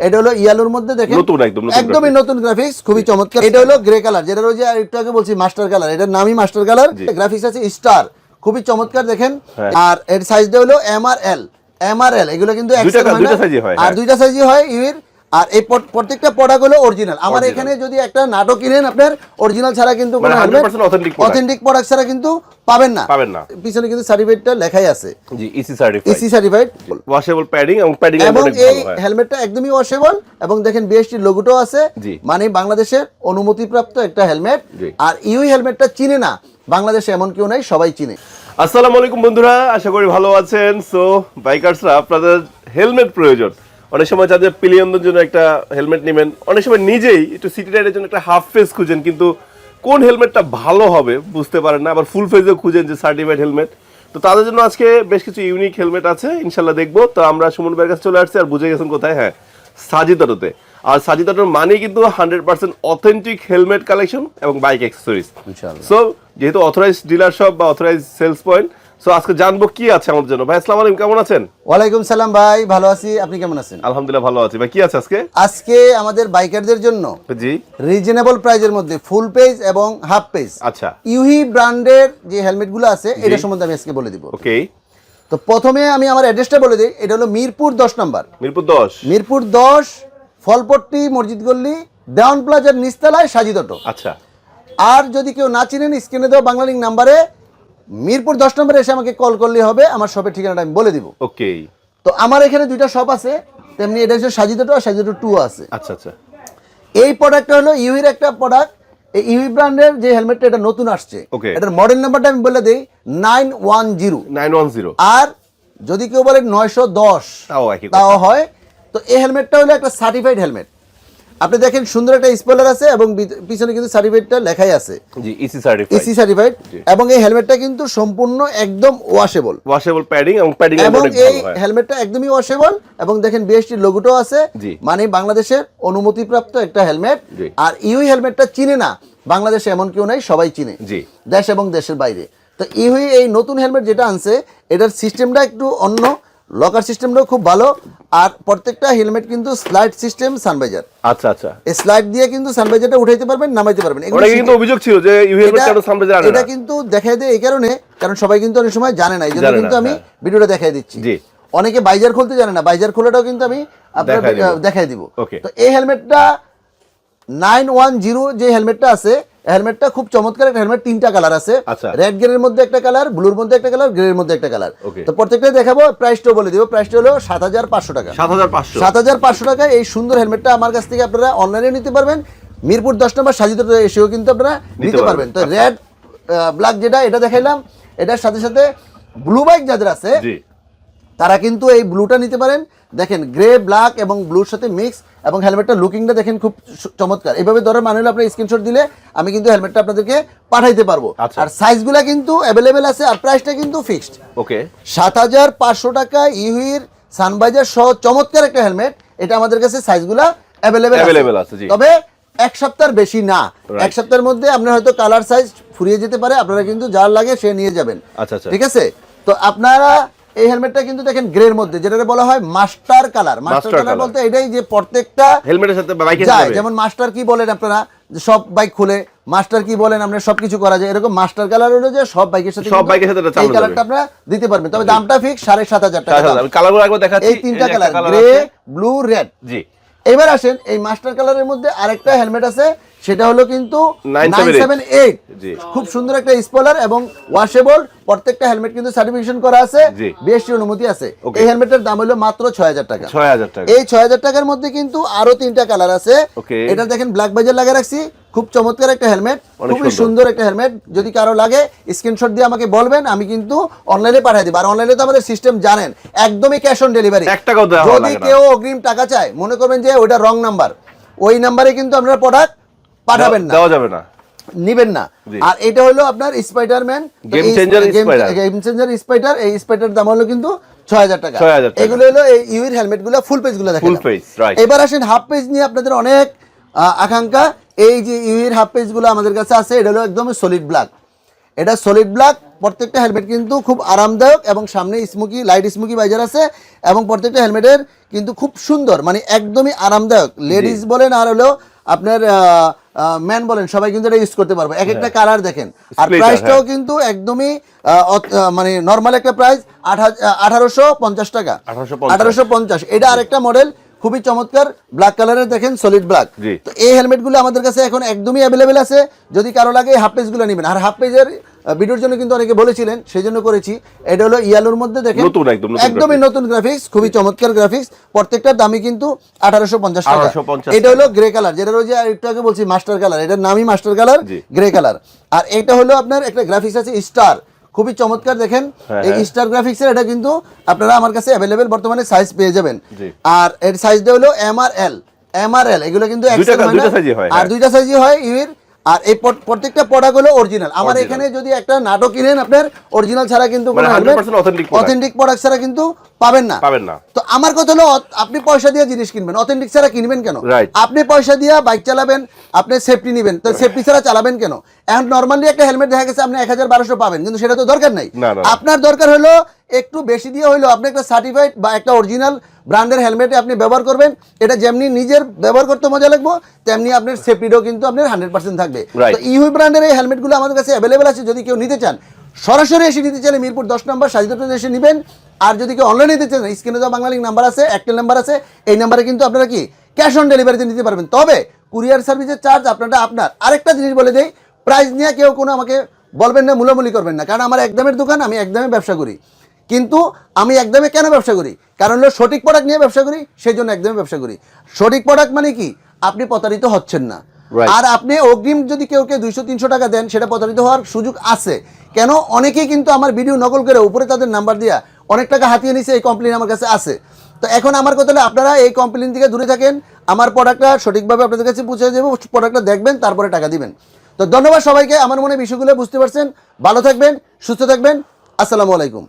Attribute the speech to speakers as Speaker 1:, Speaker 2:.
Speaker 1: এটা হলো ইয়ালোর মধ্যে দেখেন
Speaker 2: নতুন একদম নতুন
Speaker 1: একদমই নতুন গ্রাফিক্স খুবই চমৎকার এটা হলো গ্রে কালার যেটা রয়েছে আর একটু আগে বলছি মাস্টার কালার এটার নামই মাস্টার কালার। গ্রাফিক্স আছে স্টার খুবই চমৎকার দেখেন
Speaker 2: হ্যাঁ।
Speaker 1: আর এর সাইজটা হলো M R L M R এল এগুলো কিন্তু। হয়, আর
Speaker 2: হ্যাঁ।
Speaker 1: দুইটা সাইজই হয় ইউর আর এই প্রত্যেকটা প্রোডাক্ট হলো অরিজিনাল আমার এখানে যদি একটা নাটক কিনেন আপনার অরিজিনাল ছাড়া কিন্তু
Speaker 2: মানে 100% authentic product।
Speaker 1: অথেন্টিক প্রোডাক্ট ছাড়া কিন্তু পাবেন না।
Speaker 2: পাবেন না।
Speaker 1: পিছনে কিন্তু সার্টিফিকেটটা লেখাই আছে।
Speaker 2: জি EC certified
Speaker 1: EC certified
Speaker 2: washable padding এবং প্যাডিং
Speaker 1: এবং এই হেলমেটটা একদমই ওয়াশেবল এবং দেখেন বিএসটির লোগোটাও আছে। মানে বাংলাদেশের অনুমতিপ্রাপ্ত একটা হেলমেট আর ইউই হেলমেটটা চিনে না। বাংলাদেশে এমন কেউ নাই সবাই চিনে।
Speaker 2: আসসালামু আলাইকুম বন্ধুরা আশা করি ভালো আছেন। সো বাইকার্সরা আপনাদের হেলমেট প্রয়োজন। অনেক সময় যাদের পিলিয়নদের জন্য একটা হেলমেট নেবেন অনেক সময় নিজেই একটু সিটি রাইডের জন্য একটা হাফ ফেস খুঁজেন কিন্তু কোন হেলমেটটা ভালো হবে বুঝতে পারেন না আবার ফুল ফেজও খুঁজেন যে সার্টিফাইড হেলমেট। তো তাদের জন্য আজকে বেশ কিছু ইউনিক হেলমেট আছে ইনশাল্লাহ দেখব। তো আমরা সুমন ভাইয়ের কাছে চলে আসছি আর বুঝে গেছেন কোথায়? হ্যাঁ সাজিদাটোতে। আর সাজিদাটোর মানে কিন্তু hundred percent authentic helmet collection এবং বাইক অ্যাক্সেসরিজ সো যেহেতু অথরাইজ ডিলার শপ বা অথরাইজ সেলস পয়েন্ট সো আজকে জানব কি আছে আমাদের জন্য। ভাই আসসালামু আলাইকুম কেমন আছেন?
Speaker 1: ওয়ালাইকুম সালাম ভাই ভালো আছি। আপনি কেমন আছেন?
Speaker 2: আলহামদুলিল্লাহ ভালো আছি। ভাই কি আছে আজকে?
Speaker 1: আজকে আমাদের বাইকারদের জন্য
Speaker 2: জি।
Speaker 1: রিজনেবল প্রাইজের মধ্যে ফুল পেজ এবং হাফ পেজ
Speaker 2: আচ্ছা।
Speaker 1: ইউহি ব্র্যান্ডের যে হেলমেটগুলো আছে এটা সম্বন্ধে আমি আজকে বলে দিব।
Speaker 2: ওকে।
Speaker 1: তো প্রথমে আমি আমার অ্যাড্রেসটা বলে দিই এটা হলো মিরপুর দশ নম্বর।
Speaker 2: মিরপুর দশ।
Speaker 1: মিরপুর দশ ফলপট্টি মসজিদ গল্লি দেওয়ান প্লাজার নিচতলায় সাজিদ অটো।
Speaker 2: আচ্ছা।
Speaker 1: আর যদি কেউ না চিনেন স্ক্রিনে দেওয়া বাংলা লিঙ্ক নাম্বারে মিরপুর দশ নম্বরে এসে আমাকে কল করলে হবে আমার শপের ঠিকানাটা আমি বলে দিব।
Speaker 2: ওকে
Speaker 1: তো আমার এখানে দুইটা শপ আছে তেমনি এটা হচ্ছে সাজিদ অটো আর সাজিদ টু আছে।
Speaker 2: আচ্ছা আচ্ছা।
Speaker 1: এই প্রোডাক্টটা হলো ইউহির একটা প্রোডাক্ট এই ইউহি ব্র্যান্ডের যে হেলমেটটা এটা নতুন আসছে. এটার মডেল নাম্বারটা আমি বলে দিই nine one zero
Speaker 2: nine one zero
Speaker 1: আর যদি কেউ বলে নয়শো দশ।
Speaker 2: তাও
Speaker 1: হয়। তো এই হেলমেটটা হলো একটা সার্টিফাইড হেলমেট আপনি দেখেন সুন্দর একটা স্পয়লার আছে এবং পিছনে কিন্তু সার্টিফাইডটা লেখাই আছে।
Speaker 2: G EC certified
Speaker 1: AC certified এবং এই হেলমেটটা কিন্তু সম্পূর্ণ একদম ওয়াশেবল
Speaker 2: ওয়াশেবল প্যাডিং এবং প্যাডিং
Speaker 1: এবং এই হেলমেটটা একদমই ওয়াশেবল এবং দেখেন বিএসটির লোগোটাও আছে। মানে বাংলাদেশের অনুমতিপ্রাপ্ত একটা হেলমেট। আর ইউই হেলমেটটা চিনে না। বাংলাদেশে এমন কেউ নাই সবাই চিনে।
Speaker 2: জি।
Speaker 1: দেশ এবং দেশের বাইরে। তো ইউই এই নতুন হেলমেট যেটা আনছে এটার সিস্টেমটা একটু অন্য। লকার সিস্টেমটাও খুব ভালো। আর প্রত্যেকটা হেলমেট কিন্তু স্লাইড সিস্টেম সানভাইজার
Speaker 2: আচ্ছা আচ্ছা।
Speaker 1: এই স্লাইড দিয়ে কিন্তু সানভাইজারটা উঠাইতে পারবেন নামাইতে পারবেন।
Speaker 2: অনেকে কিন্তু অভিযোগ ছিল যে হেলমেট
Speaker 1: এটা-
Speaker 2: কেন
Speaker 1: এটা কিন্তু দেখাই দেয় এই কারণে কারণ সবাই কিন্তু অনেক সময় জানে না এই জন্য কিন্তু আমি
Speaker 2: হ্যাঁ।
Speaker 1: ভিডিওটা দেখাই দিচ্ছি।
Speaker 2: জি।
Speaker 1: অনেকে বাইজার খুলতে জানে না বাইজার খোলাটাও কিন্তু আমি আপনার
Speaker 2: দেখাই দিব।
Speaker 1: তো এই হেলমেটটা নাইন ওয়ান জিরো যে হেলমেটটা আছে হেলমেটটা খুব চমৎকার একটা হেলমেট তিনটা কালার আছে।
Speaker 2: আচ্ছা।
Speaker 1: রেড গ্রের মধ্যে একটা কালার ব্লুর মধ্যে একটা কালার গ্রের মধ্যে একটা কালার তো প্রত্যেকটা দেখাবো প্রাইসটাও বলে দিব প্রাইসটা হলো সাত হাজার পাঁচশো টাকা।
Speaker 2: সাত হাজার পাঁচশো।
Speaker 1: টাকায় এই সুন্দর হেলমেটটা আমার কাছ থেকে আপনারা অনলাইনে নিতে পারবেন। মিরপুর দশ নম্বর সাজিত এসেও কিন্তু আপনারা নিতে
Speaker 2: পারবেন।
Speaker 1: তো রেড ব্ল্যাক যেটা এটা দেখাইলাম। এটার সাথে সাথে ব্লু বাইক যাদের আছে
Speaker 2: জি।
Speaker 1: তারা কিন্তু এই ব্লুটা নিতে পারেন। দেখেন গ্রে ব্ল্যাক এবং ব্লুর সাথে মিক্স এবং হেলমেটটা লুকিংটা দেখেন খুব চমৎকার। এইভাবে ধরে মানুষ আপনার স্ক্রিনশট দিলে আমি কিন্তু হেলমেটটা আপনাদেরকে পাঠাইতে পারব।
Speaker 2: আচ্ছা।
Speaker 1: আর সাইজগুলা কিন্তু অ্যাভেলেবেল আছে আর প্রাইসটা কিন্তু ফিক্সড
Speaker 2: ওকে।
Speaker 1: সাত হাজার পাঁচশো টাকা ইউহির সানবাইজার সহ চমৎকার একটা হেলমেট এটা আমাদের কাছে সাইজগুলা অ্যাভেলেবেল
Speaker 2: আছে,
Speaker 1: তবে এক সপ্তাহের বেশি না। এক সপ্তাহের মধ্যে আপনার হয়তো কালার সাইজ ফুরিয়ে যেতে পারে। আপনারা কিন্তু যার লাগে সে নিয়ে যাবেন।
Speaker 2: আচ্ছা, আচ্ছা।
Speaker 1: ঠিক আছে? তো আপনারা এই হেলমেটটা কিন্তু দেখেন গ্রের মধ্যে যেটাকে বলা হয় মাস্টার কালার। মাস্টার কালার বলতে এটাই যে প্রত্যেকটা
Speaker 2: হেলমেটের সাথে বাইকের
Speaker 1: যায়। যেমন মাস্টার কি বলেন আপনারা যে সব বাইক খুলে মাস্টার কি বলেন আপনি সবকিছু করা যায়। এরকম মাস্টার কালার হলো যে সব বাইকের সাথে
Speaker 2: সব বাইকের সাথে
Speaker 1: এই কালারটা। আপনারা দিতে পারবেন। তবে দামটা ফিক্স সাড়ে সাত হাজার টাকা।
Speaker 2: কালারগুলো একবার দেখাচ্ছি।
Speaker 1: এই তিনটা কালার গ্রে ব্লু রেড
Speaker 2: জি।
Speaker 1: এবার আসেন এই মাস্টার কালারের মধ্যে আরেকটা হেলমেট আছে সেটা হলো কিন্তু
Speaker 2: 978
Speaker 1: 978
Speaker 2: জি।
Speaker 1: খুব সুন্দর একটা স্পলার এবং ওয়াশেবল প্রত্যেকটা হেলমেট কিন্তু সার্টিফিকেশন করা আছে
Speaker 2: বেশি
Speaker 1: বিএসটি অনুমতি আছে. এই হেলমেটের দাম হলো মাত্র ছয় হাজার টাকা।
Speaker 2: ছয় হাজার টাকা।
Speaker 1: এই ছয় হাজার টাকার মধ্যে কিন্তু আরও তিনটা কালার আছে। এটা দেখেন ব্ল্যাক বাজার লাগা রাখছি। খুব চমৎকার একটা হেলমেট খুবই
Speaker 2: সুন্দর।
Speaker 1: একটা হেলমেট। যদি কারও লাগে স্ক্রিনশট দিয়ে আমাকে বলবেন আমি কিন্তু অনলাইনে পাঠিয়ে দিব। আর অনলাইনে তো আমাদের সিস্টেম জানেন একদমই ক্যাশ অন ডেলিভারি যদি। কেউ অগ্রিম টাকা চায় মনে করবেন যে ওইটা রং নাম্বার ওই নাম্বারে কিন্তু আপনারা প্রোডাক্ট পাঠাবেন না।
Speaker 2: দেওয়া যাবে না।
Speaker 1: নিবেন না। আর এটা হলো আপনার Spiderman
Speaker 2: changer Spider।
Speaker 1: Game changer spider এই স্পাইডার দাম হলো কিন্তু ছয় হাজার টাকা। এগুলো হলো এই ইউর হেলমেটগুলো ফুল পেজগুলো দেখেন. এবার আসেন হাফ পেজ নিয়ে আপনাদের অনেক আকাঙ্ক্ষা। এই যে ইউর হাফ পেজগুলো আমাদের কাছে আছে এটা হলো একদম সলিড ব্ল্যাক এটা সলিড ব্ল্যাক প্রত্যেকটা হেলমেট কিন্তু খুব আরামদায়ক এবং সামনে স্মোকি লাইট স্মোকি বাইজার আছে এবং প্রত্যেকটা হেলমেটের কিন্তু খুব সুন্দর মানে একদমই আরামদায়ক। লেডিস বলেন আর হলো আপনার ম্যান বলেন সবাই কিন্তু এটা ইউজ করতে পারবে। এক একটা কালার দেখেন। আর প্রাইসটাও কিন্তু একদমই মানে নর্মাল একটা প্রাইস আঠারোশো পঞ্চাশ টাকা। আঠারোশো পঞ্চাশ। এটা আরেকটা মডেল খুবই চমৎকার ব্ল্যাক কালারের দেখেন সলিড ব্ল্যাক তো এই হেলমেটগুলো আমাদের কাছে এখন একদমই অ্যাভেলেবেল আছে। যদি কারও লাগে হাফ পেজগুলো নেবেন। আর হাফ পেজের ভিডিওর জন্য কিন্তু অনেকে বলেছিলেন সেই জন্য করেছি। এটা হলো ইয়ালোর মধ্যে দেখেন
Speaker 2: নতুন একদম, নতুন
Speaker 1: একদমই নতুন গ্রাফিক্স খুবই চমৎকার গ্রাফিক্স প্রত্যেকটার দামই কিন্তু আঠারোশো পঞ্চাশ টাকা।
Speaker 2: 1850
Speaker 1: এটা হলো গ্রে কালার যেটা রয়েছে একটু আগে বলছি মাস্টার কালার এটার নামই মাস্টার কালার গ্রে কালার আর এটা হলো আপনার একটা গ্রাফিক্স আছে স্টার খুবই চমৎকার দেখেন।
Speaker 2: হ্যাঁ,
Speaker 1: এই স্টার গ্রাফিক্স এর এটা কিন্তু আপনারা আমার কাছে অ্যাভেলেবেল বর্তমানে সাইজ পেয়ে যাবেন। আর এর সাইজটা হলো M R L M R এল এগুলো কিন্তু। হয়, আর
Speaker 2: হ্যাঁ।
Speaker 1: দুইটা সাইজই হয় ইউর আর এই প্রত্যেকটা প্রোডাক্ট হলো অরিজিনাল আমার এখানে যদি একটা নাটক কিনেন আপনার অরিজিনাল ছাড়া কিন্তু
Speaker 2: মানে 100% authentic product।
Speaker 1: অথেন্টিক প্রোডাক্ট ছাড়া কিন্তু পাবেন না।
Speaker 2: পাবেন না।
Speaker 1: তো আমার কথা হলো আপনি পয়সা দিয়ে জিনিস কিনবেন। অথেন্টিক ছাড়া কিনবেন কেন? আপনি পয়সা দিয়ে বাইক চালাবেন আপনি সেফটি নেবেন। তো সেফটি ছাড়া চালাবেন কেন? এখন নর্মালি একটা হেলমেট দেখা গেছে আপনি এক হাজার বারোশো পাবেন কিন্তু সেটা তো দরকার নাই। আপনার দরকার হলো একটু বেশি দিয়ে হইল আপনি একটা সার্টিফাইড বা একটা অরিজিনাল ব্র্যান্ডের হেলমেট আপনি ব্যবহার করবেন। এটা যেমনি নিজের ব্যবহার করতে মজা লাগবো তেমনি আপনার সেফটিটাও কিন্তু আপনার হান্ড্রেড পার্সেন্ট থাকবে. তো ইউই ব্র্যান্ডের এই হেলমেটগুলো আমাদের কাছে অ্যাভেলেবেল আছে যদি কেউ নিতে চান সরাসরি এসে নিতে চাইলে মিরপুর দশ নম্বর সাজিদপুর এসে নেবেন। আর যদি কেউ অনলাইনে নিতে চান স্ক্রিনে দেওয়া বাংলা লিঙ্ক নাম্বার আছে একটেল নাম্বার আছে এই নাম্বারে কিন্তু আপনারা কি ক্যাশ অন ডেলিভারিতে নিতে পারবেন। তবে কুরিয়ার সার্ভিসের চার্জ আপনারটা আপনার। আরেকটা জিনিস বলে দেই প্রাইস নিয়ে কেউ কোনো আমাকে বলবেন না মূলামূলি করবেন না। কারণ আমার একদমের দোকান আমি একদমে ব্যবসা করি। কিন্তু আমি একদমই কেন ব্যবসা করি? কারণ হলো সঠিক প্রোডাক্ট নিয়ে ব্যবসা করি সেই জন্য একদমই ব্যবসা করি। সঠিক প্রোডাক্ট মানে কি? আপনি প্রতারিত হচ্ছেন না। আর আপনি অগ্রিম যদি কেউ কেউ দুইশো তিনশো টাকা দেন সেটা প্রতারিত হওয়ার সুযোগ আছে। কেন? অনেকেই কিন্তু আমার ভিডিও নকল করে উপরে তাদের নাম্বার দিয়া অনেক টাকা হাতিয়ে নিছে এই কমপ্লেন আমার কাছে আছে। তো এখন আমার কথা হলো আপনারা এই কমপ্লেন থেকে দূরে থাকেন আমার প্রোডাক্টটা সঠিকভাবে আপনাদের কাছে পৌঁছে দেবো প্রোডাক্টটা দেখবেন তারপরে টাকা দিবেন। তো ধন্যবাদ সবাইকে আমার মনে বিষয়গুলো বুঝতে পারছেন। ভালো থাকবেন সুস্থ থাকবেন। আসসালামু আলাইকুম।